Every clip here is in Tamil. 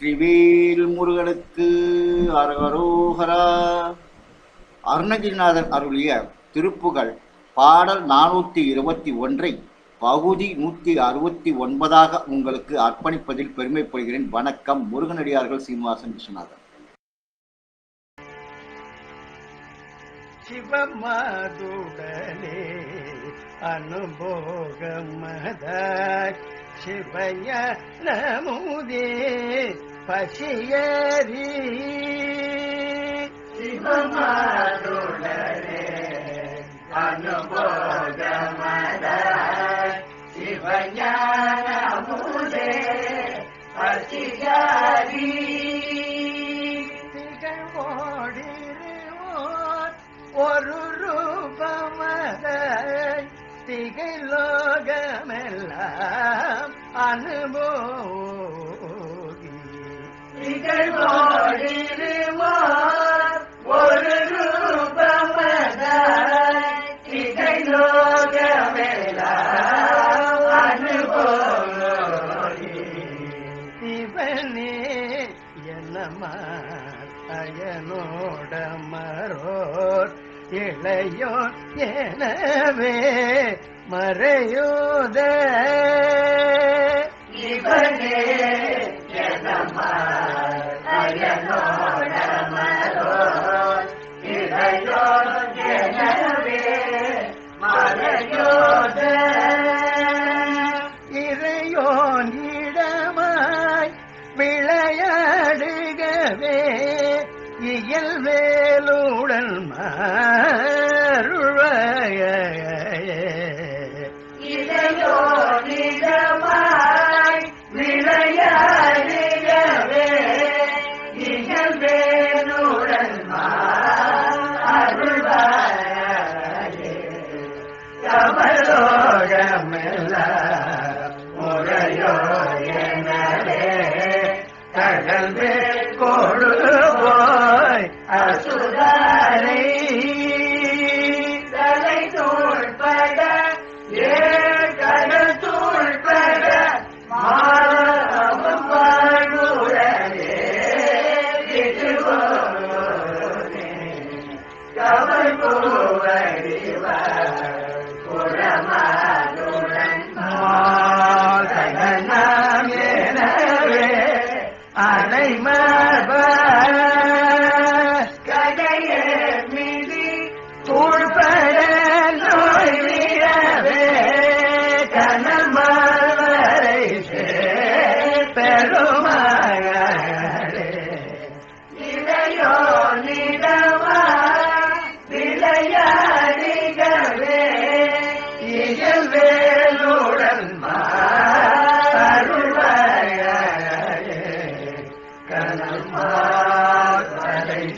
வெற்றிவேல் முருகனுக்கு அரகரோகரா. அருணகிரிநாதன் அருளிய திருப்புகள் பாடல் நானூற்றி இருபத்தி ஒன்றை பகுதி நூற்றி அறுபத்தி ஒன்பதாக உங்களுக்கு அர்ப்பணிப்பதில் பெருமைப்படுகிறேன். வணக்கம். முருகனடியார்கள் சீனிவாசன் விஸ்வநாதன். சிவமாதுடலே அனுபோகமதாய் சிவய நமுதே பசியேறி சிவமாருளரே அனுபோகமத சிவஞான அமுதே பசியாரி. திகழோடிருவோர் ஒரு ரூபமத திகை லோகமெல்லாம் அனுபவம். அயனோட மரோர் இளையோ எனவே மறையோத. இவனே என்னமார் அயனோட மரோர் இளையோ எனவே முறையோ எனவே கடல்வே கொடு போய்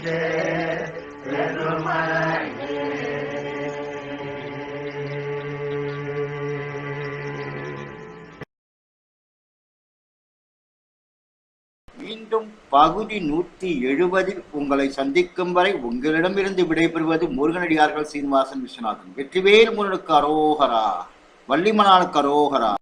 மீண்டும் பகுதி நூற்றி எழுபதில் உங்களை சந்திக்கும் வரை உங்களிடமிருந்து விடைபெறுவது முருகனடியார்கள் சீனிவாசன் விஸ்வநாதன். வெற்றிவேல் முருகனுக்கு அரோகரா வள்ளிமணானுக்கு அரோகரா.